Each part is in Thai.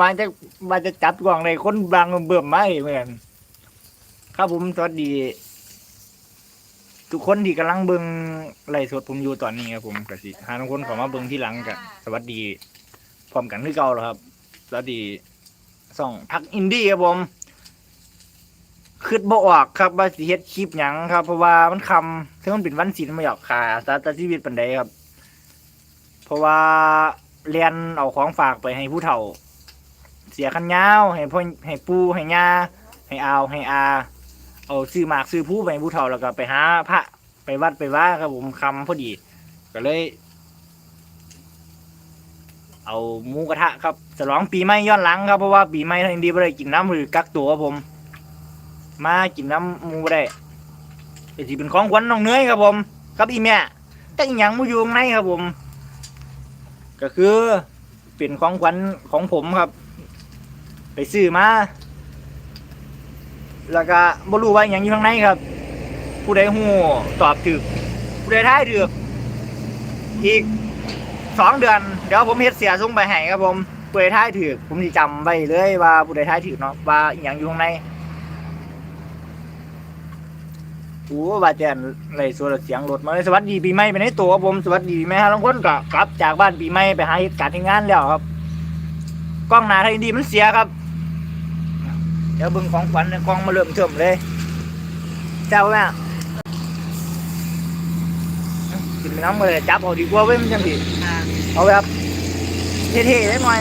มาจะมาจะจับกล่องในคนบางเบิ่มมเหมือนครับผมสวัสดี ทุกคนที่กำลังเบิ่งไลฟ์สดผมอยู่ตอนนี้ครับผมกสิหาทุกคนเขอมาเบิ่งที่หลังกันสวัสดีพร้อมกันคือเก่าแล้วครับ สวัสดีส่องพักอินดี้ครับผมคืดบ่ออกครับว่าสิเฮ็ดคลิปหยังครับ เพราะว่ามันคำซึ่งมันเป็นวันศีลไม่อยากขาสาตชีวิตปันใดครับ เพราะว่าเรียนเอาของฝากไปให้ผู้เฒ่า เสียคันยาวให้พ่อให้ปูให้ยาให้เอาให้อา เอาซื้อหมากซื้อผู้ไปให้ผู้เฒ่าแล้วก็ไปหาพระไปวัดไปว่าครับผมคำพอดี ก็เลย เอาหมูกระทะครับฉลองปีใหม่ย้อนหลังครับเพราะว่าปีใหม่ทางอินเดียไม่ได้กินน้ำหรือกักตัวครับผม มากินน้ำหมูบ่ได้เป็นสิเป็นของขวัญน้องเนยครับผม ครับอีแม่แต่อีหยังมูอยู่ข้างในครับผม ก็คือเป็นของขวัญของผมครับ ซื้อมา แล้วก็บ่รู้ว่าอย่างอยู่ข้างในครับ ผู้ใดฮู้ตอบถูกผู้ใดท้ายถูกอีกสองเดือน เดี๋ยวผมเฮ็ดเสียส่งไปให้ครับผมผู้ใดท้ายถูกผมสิจำไว้เลยว่าผู้ใดท้ายถูกเนาะว่าอหย่างอยู่ข้างในโอ้ว่าแต่ไรส่วนเสียงรถมาเลยสวัสดีปีใหม่ไปในตัวครับผมสวัสดีปีใหม่ฮะทุกคนก็กลับจากบ้านปีใหม่ไปหาเหตุการณ์ที่งานแล้วครับ กล้องหน้าไทยดีมันเสียครับ ดี๋ยวเบิ่งของขวัญในกล้องมาเริ่มเทิมเลย เจ้าแม่กินน้ำเลยจับเอาดีกว่าเว้ยมันจังสิเอาแบบเท่ๆได้หน่อย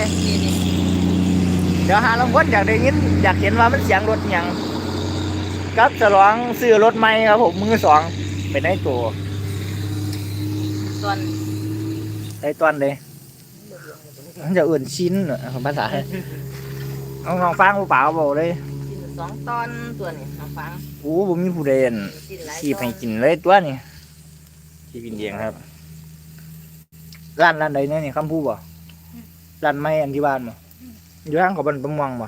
เดี๋ยวหาลางคนอยากได้ยินอยากเห็นว่ามันเสียงรถอหย่างกับจะลองซื้อรถใหม่ครับผมมือสองเป็นได้ตัวส่วนได้ตอนเลยมันจะอื่นชิ้นเหรอภาษาไทยเอาลองฟังเปล่าๆบอกเลยกิน สองตอนตัวนี่น้องฟังโอ้ผมมีผู้เรียนกินหลายขีบตอให้นกินเลยตัวนี่ขีบกินเองครับ ร้านร้านใดเนี่ยนี่คำพูดบ่ร้านไม้อันที่บ้านบ่อยู่ห้างของบันประมวงบ่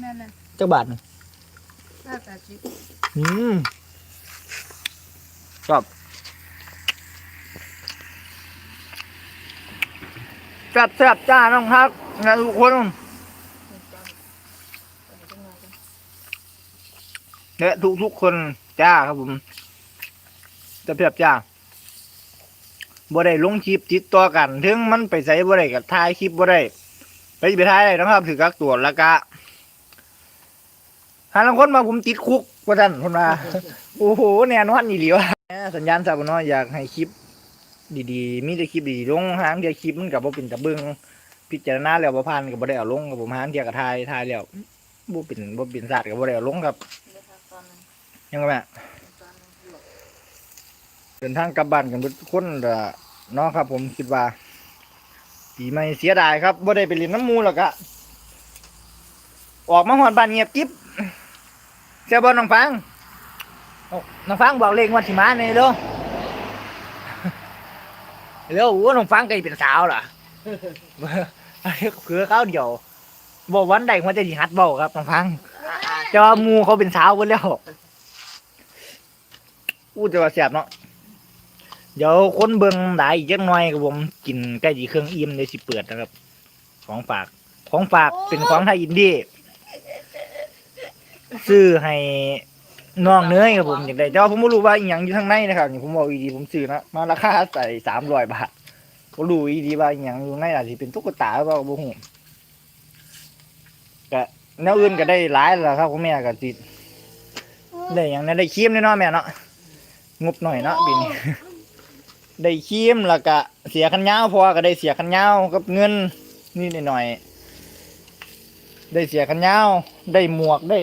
แม่นเลยเจ้าบาทนี่น่าจะชิอืมชอบแซ่บแซ่บจ้าน้องครับนะทุกคน และทุกทุกๆคนจ้าครับผมแซ่บแซ่บจ้าบ่ได้ลงคลิปติดต่อกัน ถึงมันไปใส่บ่ได้กับถ่ายคลิปบ่ได้ไปไปถ่ายได้นะครับ ถือกักตัวแล้วก็หาลังคนมาผมติดคุกว่าท่านคนมาโอ้โหแน่นอนนี่หลีวะสัญญาณสาวน้อยอยากให้คลิป ดีๆ มีแต่คลิปดีๆลงหางเดียวคลิปมันกับบ่เป็นตะเบิงพิจารณาแล้วบ่ผ่านก็บ่ได้เอาลงกับผมหางเดียวกับทายทายแล้วบ่เป็นบ่เป็นศาสตร์ก็บ่ได้เอาลงครับ ยังไงแม่เดินทางกลับบ้านกันทุกคนเด้อเนาะครับ ผมคิดว่าปีใหม่เสียดายครับบ่ได้ไปเล่นน้ำมูแล้วก็ออกมาฮอดบ้านเงียบกิ๊บเสียบ่น้องฟังน้องฟังบอกเลขงวันสิมาแน่เด้อเร็วโอ้น้องฟังก็เป็นสาวล่ะคือเขาเดียวบอกวันใดมันจะดีฮัดเบาครับน้องฟังแต่ว่ามูเขาเป็นสาวหมดแล้ว อู้จะว่าเสียบเนาะเดี๋ยวคนเบิ่งหลายอีกจักหน่อยกับผมกินใกล้จีเครื่องอิ่มเดี๋ยวสิเปิดนะครับ ของฝากของฝากเป็นของไทยอินดี้ซื้อให้น้องเนื้อครับผมอย่างไรแต่ว่าผมไม่รู้ว่าอีหยังอยู่ข้างในนะครับนี่ผมบอกอีดีผมซื้อนะมาราคาใส่สามร้อยบาทผมรู้อีดีว่าอีหยังอยู่ข้างในอาจจะเป็นตุ๊กตาหรือเปล่าบ่ฮู้ก็แนวอื่นก็ได้หลายแล้วครับคุณแม่ก็ติดได้อย่างนั้นได้ครีมแน่นอนแม่เนาะ งบหน่อยเนาะปีนี้ได้คีมแล้วก็เสียคันยาวพอก็ได้เสียคันยาวกับเงินนี่หน่อยได้เสียคันยาวได้หมวกได้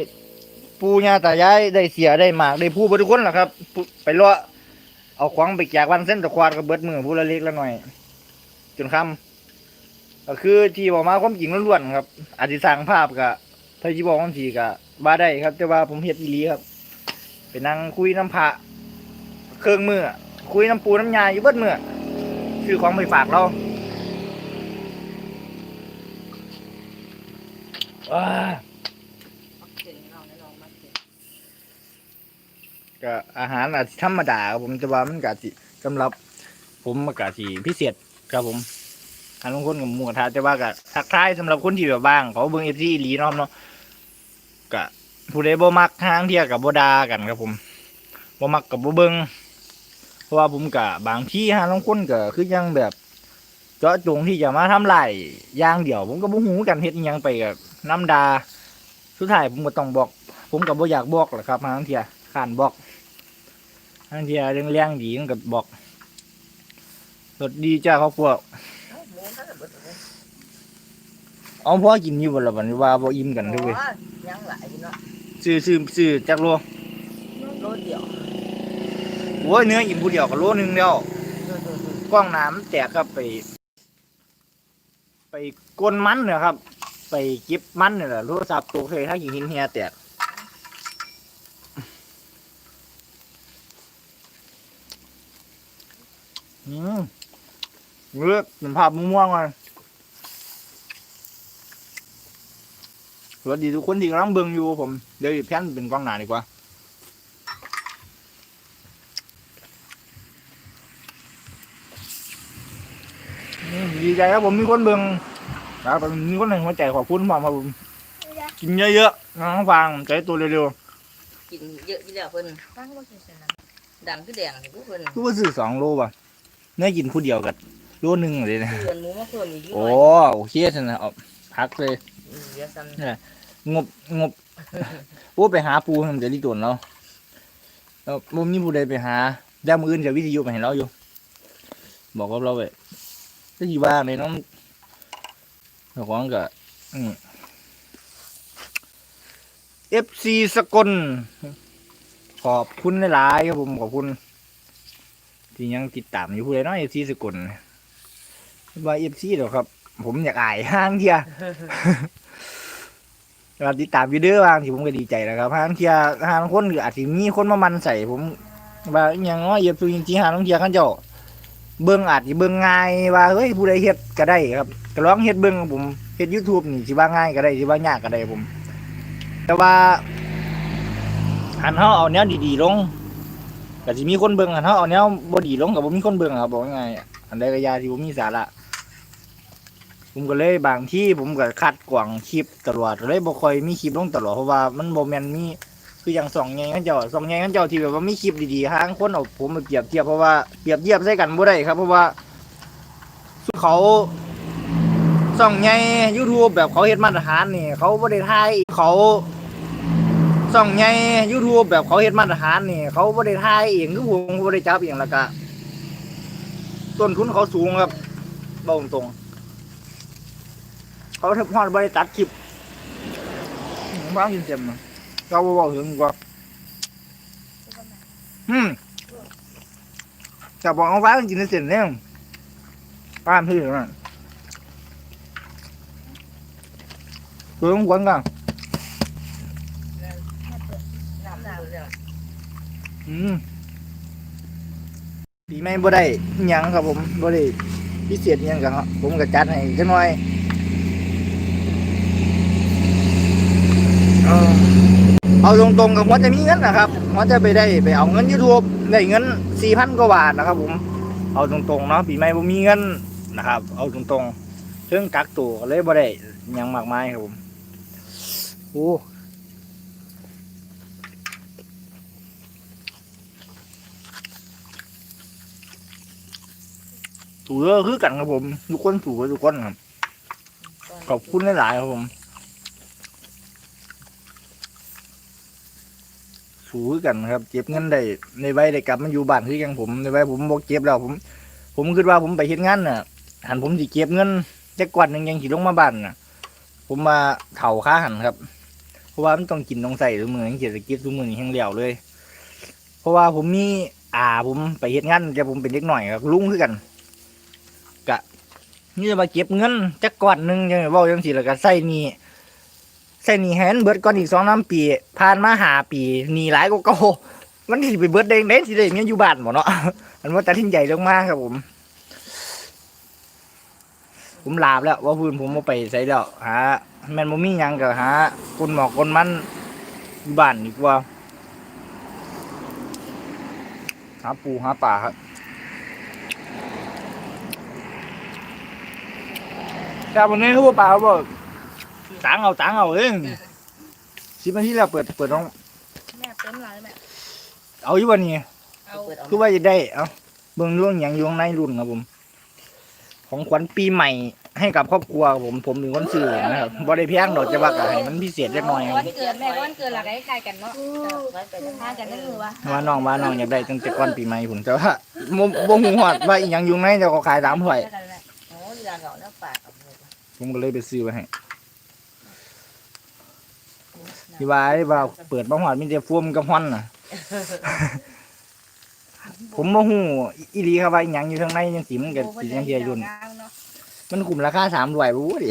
ปูญาตายายได้เสียได้หมากได้ผู้บทุกคนแหละครับ ไปเลาะเอาของไปแจกวันเส้นตะควาดกับเบิดมือผู้ละเล็กละหน่อย จนค่ำก็คือที่บอกมาความจริงล้วนๆครับอาจจะสร้างภาพกับถ้าที่บอกความจริงกับบ้าได้ครับ แต่ว่าผมเฮ็ดอีลีครับ ไปนั่งคุยน้ำพระ เครื่องมือคุยน้ำปูน้ำยาอยู่เบิดมือซื้อของไปฝากเราว้าก็อาหารอาจจะธรรมดาครับผมแต่ว่ามันก็สิสำหรับ ผมมันก็สิพิเศษครับผมหาลงคนกับหมูกระทะแต่ว่าก็ทักทายสำหรับคนที่แบบบ้างเขาเบิ่งเอฟซีอีหลีเนาะครับเนาะก็ผู้ใดบ่มักทางเที่ยกับบ่ดากันครับผมบ่มักกับบ่เบิ่ง เพราะว่าผมก็บางที่หาลงคนก็คือยังแบบเจาะจงที่จะมาทำลายอย่างเดียว ผมก็บ่ฮู้กันเฮ็ดอิหยังไปกับน้ำดาสุดท้ายผมก็ต้องบอก ผมก็บ่อยากบอกแหละครับทางเที่ยข้านบอกทางเที่ยเรื่องเลี้ยงดีมันก็บอกสดดีจ้าครอบครัวเอ้าหมูเขาจะเบิดเลยเอาพ่อกินอยู่บ่ล่ะบัดนี้ว่าบ่อิ่มกันเด้อเว้ยโอ้ยยังหลายอยู่เนาะซื้อซื้อซื้อจักโลโลเดียวโอ้ยเนื้ออิ่มผู้เดียวก็โลนึงแล้วกล้องน้ำแตกครับไป ไปกลนมันเนี่ยครับ ไปเก็บมันเนี่ยแหละโทรศัพท์ตกเลยถ้าหินหินเฮียแตกอืมเลือกเป็นภาพม่วงๆเลยสวัสดีทุกคนที่กำลังเบิ่งอยู่ผม เดี๋ยวอีกแพนเป็นกล้องหน้าดีกว่า ดีใจครับผมมีคนเบิ่งครับมีคนหนึ่งหัวใจขอบคุณผมครับผมกินเยอะๆน้องฟังใจตัวเร็วกินเยอะอยู่แล้วเพิ่นตั้งว่ากินเสร็จแล้วดำคือแดงให้ผู้เพิ่นๆคือว่าซื้อสองโลป่ะเนื้อกินผู้เดียวกับโลหนึ่งเลยนะเพื่อนหมูมาเพิ่มอีกอยู่หโอ้น่อยโอเคสินะเอาพักเลยเหลือซ้ำงบงบ โอ้ไปหาปูทำเดี๋ยวรีตวนเราแล้วมุมนี้ผู้ใดไปหาแด้มืออื่นจะวิทยุไปเห็นเราอยู่ บอกกับเราไป ก็อยู่บ้านน้องของก็นี่เอฟซีสกล ขอบคุณหลายๆครับผมขอบคุณ ที่ยังติดตามอยู่ผู้ใดเน้อยเอฟซีสกลว่าเอฟซีเดี๋ยวครับ ผมอยากอายห้างเทียครับติดตามวิดีโอบางที่ผมก็ดีใจนะครับห้างเทียห้างคนหรืออาจจะมีคนมามันใส่ผมว่าอย่างว่าเย็บตัวจริงๆห้างเทียขันเจ้า เบิ่งอาจจะเบิ่งง่ายว่าเฮ้ยผู้ใดเฮ็ดก็ได้ครับก็ลองเฮ็ดเบิ่งครับผมเฮ็ด YouTube นี่สิว่าง่ายก็ได้สิว่ายากก็ได้ผม แต่ว่าหันเฮาเอาแนวดีๆลงก็สิมีคนเบิ่งหันเฮาเอาแนวบ่ดีลงก็บ่มีคนเบิ่งครับบอกง่ายๆอันใดก็ยาที่บ่มีสาระผมก็เลยบางที่ผมก็คัดกวางคลิปตลอดเลยบ่ค่อยมีคลิปลงตลอดเพราะว่ามันบ่แม่นมี คืออย่างสองแง่กันเจ้าสองแง่กันเจ้าที่แบบว่ามีคลิปดีๆหางคนเอาผมมาเปรียบเทียบเพราะว่าเปรียบเทียบใส่กันบ่ได้ครับ เพราะว่าเขาส่องใหญ่ YouTube แบบเขาเฮ็ดมาตรฐานนี่เขาบ่ได้ถ่ายเขาส่องใหญ่ YouTube แบบเขาเฮ็ดมาตรฐานนี่เขาบ่ได้ถ่ายเองคือผมบ่ได้จับเองแล้วก็ต้นทุนเขาสูงครับบอกตรงๆเขาทำพอดบริตัดคลิปบ้างยินเสียงนะ เราบอกถึงกว่าอืมจะบอกเอาฟ้ากินเสียงเนี่ยป้ามพี่นะตัวต้องกวนกันน้ำเดือดอืมปีไม่บ่ได้อิหยังครับผมบ่ได้พิเศษอิหยังกันครับผมก็จัดให้จังหน่อยเออ เอาตรงๆกับว่าจะมีเงินนะครับว่าจะไปได้ไปเอาเงิน YouTube ได้เงินสี่พันกว่าบาทนะครับผมเอาตรงๆเนาะปีใหม่ผมมีเงินนะครับ เอาตรงๆเรื่องกักตัวเลยบ่ได้ยังมากมายครับผมโอ้สูเยอะคือกันครับผมทุกคนสูทุกคนครับขอบคุณหลายๆครับผม สูคือกันครับ เก็บเงินได้ในใบได้กลับมาอยู่บ้านคือยังผมในใบผมบอกเก็บแล้วผม ผมคิดว่าผมไปเฮ็ดงานน่ะหันผมสิเก็บเงินจักกวันหนึงยังสิลงมาบ้านน่ะ ผมมาเถ่าค่าหันครับ เพราะว่ามันต้องกินต้องใส่ทุกมือยังเศรษฐกิจทุกมือนี่แห้งเหลวเลย เพราะว่าผมมีอาผมไปเฮ็ดงานแต่ผมเป็นเด็กหน่อยครับลุงคือกันกะนี่จะมาเก็บเงินจักก่อนหนึ่งยังไงว่าจังสิแล้วก็ใส่หนี่ ใส่หนี่แฮนเบิดก่อนอีกสองน้ำปีผ่านมาหาปีหนีหลายก็เก่ามันสิไปเบิดเด้งเด้สิได้เงี้ยอยู่บ้านบ่เนาะอันว่าตัดทิ้นใหญ่ลงมากครับผม ผมลาบแล้วว่าพื้นผมมาไปใส่แล้วหาแมนบ่มีหยังก็หาคนหมอกคนมันอยู่บ้านดีกว่าหาปูหาป่าครับแต่วันนี้เขาบอกเปล่าบอก ตังเอาตังเอาเองสิบนาทีแล้วเปิดเปิดน้อง แม่เต็มหลายแม่เอาอยู่วันนี้เอาเปิดเอาคือว่าจะได้เอาเบิ่งเรื่องอย่างอยู่ข้างในรุ่นครับผม ของขวัญปีใหม่ให้กับครอบครัวครับผมผมเป็นคนซื้อนะครับบ่ได้แพงดอกจะว่าก็ให้มันพิเศษเล็กน้อยครับวันเกิดแม่ก็วันเกิดหลักใกล้ๆกันเนาะไว้ไปจังทานกันนั่นคือวะว่าน้องว่าน้องอยากได้ตั้งแต่ก่อนปีใหม่ผมแต่ว่าบ่บ่ฮู้ฮอดว่าอีหยังอยู่ข้างในแต่ก็ขายตามถ้วยกันแหละโอ้ยาเก่าเนื้อปากกับเลยผมก็เลยไปซื้อไว้ให้ ที่ว่าไอ้ว่าเปิดมาฮอดมีแต่ฟ่วมกับฮ้อนน่ะ ผมบ่ฮู้อีหลีครับว่าอีหยังอยู่ข้างในจังซี่มันก็สิจังซี่รุ่นเนาะมันกลุ่มราคาสามร้อยบู๊ดิ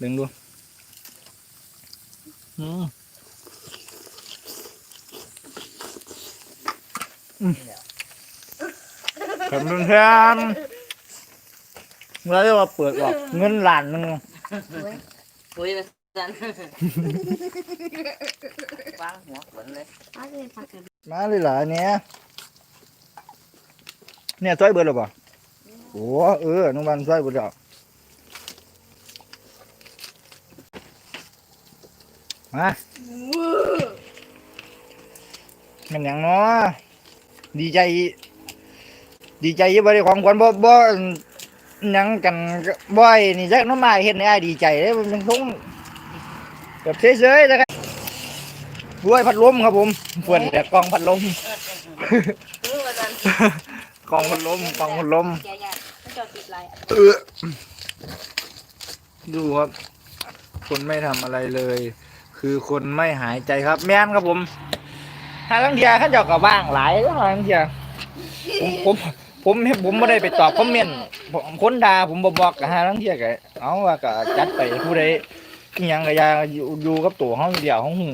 ดึงดูอืมอืมขอบคุณครับแล้วเรียกว่าเปิดออกเงินล้านหนึงปุ้ยไป สันวางหัวขนเลยอาเลยพักกันมาเลยเหรออันเนี้ยเนี่ยซอยเบิร์ดหรือเปล่าโอ้เออน้องบันซอยเบิร์ดแล้วมามันหยังเนาะดีใจ ดีใจอยี่บ่ได้ของขวัญบ่บ่หยังกันก็บ่อยนี่จักน้องมาเฮ็ดให้อ้ายดีใจเด้มันเป็นทง แบบเฉยๆนะครับด้วยพัดลมครับผมเพื่อนแต่กองพัดลมกล้องพัดลมกล้องพัดลมดูครับ คนไม่ทำอะไรเลย คือคนไม่หายใจครับ แม่นครับผมทางเทียข้าเจ้าก็บ้างหลายทางเทียผมผม ผมผมไม่ได้ไปตอบคอมเมนต์ผมคนด่าผมบบอกกับฮาลังเทียก็เอาว่าก็จัดไปผู้ใด อิหยังก็อยาอยู่อยู่กับตัวเฮาเดียวเฮาหู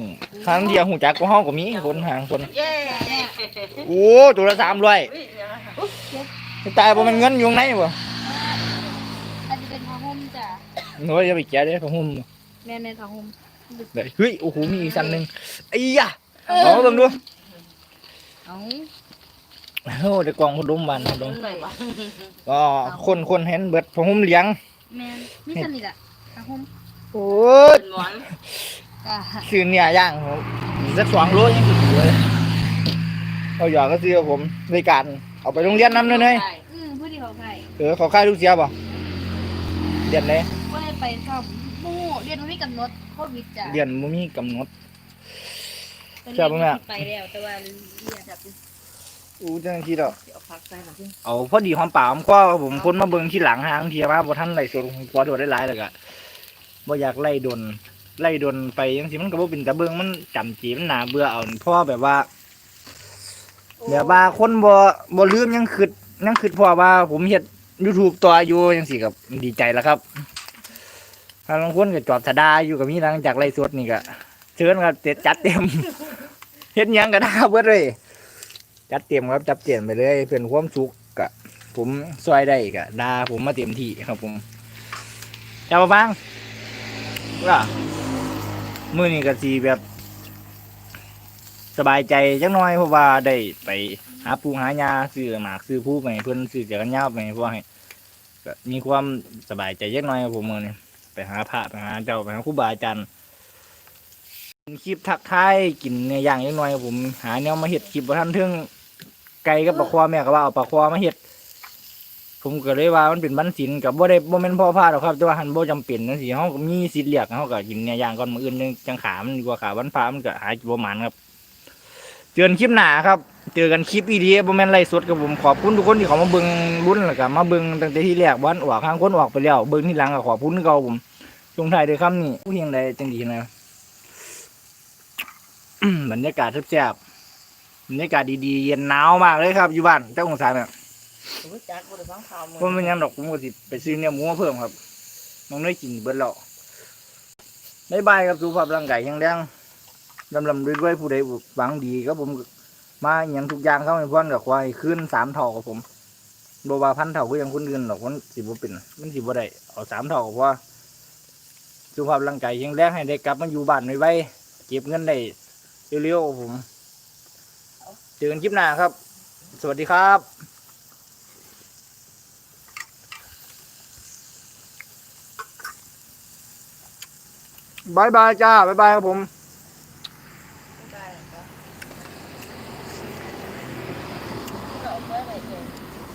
ทางเทียหูจักก็เฮาก็มีคนหางคน เย้โอ้ตัวละ300อุ้ยยังตายบ่แมันเงินอยู่ข้างในบ่อันนี้เป็นผ้าห่มจ้ะหนูจะไปแกะเด้ของหุ่มแม่แม่ผ้าห่มได้เฮ้ยโอ้โหมีอีกชั้นหนึ่งไอ้ยะเอาเบิ่งดูเอาโอ้เด็กกล่องพดมบันพดมไหนวะก็คนคนเห็นเบิดผมเลี้ยงแม่นี่สนิทอะผ้าห่ม โอ้ยเป็นหมอนอ่าคือเนี่ยย่างผมสักสองโลยังสุดเลยเอาหยอกก็ซื้อผมด้วยกันเอาไปโรงเรียนน้ำเลยเนยอืมผู้ที่เขาใครเออเขาค่ายลูกเสียบ่เรียนเลยก็เลยไปสอบหมู่เรียนวิกำหนดโควิดจ้ะเรียนบ่มีกำหนดตอนใช่ปะแม่นี้ไปแล้วแต่ว่าเรียนแบบอู้จังที่ดอกเดี๋ยวพักใส่ก่อนสิเอาพอดีหอมป่าหอมคว้าครับผมคนมาเบิ่งที่หลังหางเทียมาบ่ทันไล่สดผมขอโดดได้หลายแล้วก็ บ่อยากไล่ดน ไล่ดนไปจังซี่มันก็บ่เป็นตะเบิ่งมันจำจีมันน่าเบื่อเอาเพราะว่าแบบว่าแบบว่าคนบ่บ่ลืมยังคิดยังคิดเพราะว่า ผมเฮ็ด YouTube ต่ออยู่จังซี่ก็ดีใจแล้วครับทางบางคนก็จอดสะดาอยู่กับมีหลังจากไล่สดนี่ก็เชิญครับเต็ดจัดเต็มเฮ็ดหยังก็ได้เบิดเลยจัดเต็มครับจัดเต็มไปเลยเพื่อนความสุขกะผมซอยได้กะดาผมมาเต็มที่ครับผมเจ้าบ้าง ว่ามื้อนี้ก็สิแบบ สบายใจจังน้อยเพราะว่าได้ไปหาปูหายาซื้อหมากซื้อผู้ไปเพื่อนซื้อจักรยานไปให้พวกให้ก็มีความสบายใจจักหน้อยครับผมมื้อนี้ไปหาพระไปหาเจ้าไปหาครูบาอาจารย์คลิปทักทายกินเนื้อย่างจักหน้อยครับผม หาแนวมาเฮ็ดคลิปบ่ทันถึงไก่กับปลาควาแม่ก็ว่าเอาปลาความาเฮ็ด ผมก็เลยว่ามันเป็นบันศิลกับบ่ได้บ่แม่นพ่อพาดอกครับ แต่ว่าหันบ่จำเป็นจังซี่เฮาก็มีสิทธิ์เลือกเฮาก็กินเนื้อย่างก่อนมื้ออื่นจังจังขามันดีกว่าขาวันพระมันก็หาบ่หมานครับเจอกันคลิปหน้าครับ เจอกันคลิปอีดีบ่แม่นไล่สดกับผมขอบคุณทุกคนที่เขามาเบิ่งรุ่นแล้วก็มาเบิ่งตั้งแต่ที่แรกวันออกข้างคนออกไปแล้วเบิ่งที่หลังก็ขอบคุณเขาผมจงท้ายด้วยคำนี้ผู้เพียงใดจังดีนะ บรรยากาศแซ่บๆบรรยากาศดีๆ เย็นหนาวมากเลยครับ อยู่บ้านเจ้าของสายเนี่ย รู้จักกูได้ฟังข่าวมึงผมเป็นหยังดอกผมก็สิไปซื้อเนื้อหมูมาเพิ่มครับน้องได้กินเบิดแล้วบ๊ายบายครับสุขภาพร่างกายแข็งแรงลำลำด้วยๆผู้ใดหวังดีครับผมมาอหย่างทุกอย่างเข้าในพ่อนกับควายขึ้นสามเท่ากับผมบว่าพันเท่าก็ยังคนอื่นหรอกมันสิบ่เป็นมันสิบ่ได้เอาสามเท่าก็พอสุขภาพร่างกายแข็งแรงให้ได้กลับมาอยู่บ้านไวๆเก็บเงินได้เร็วๆครับผมเจอกันคลิปหน้าครับ สวัสดีครับ บายบายจ้าบายบายครับผม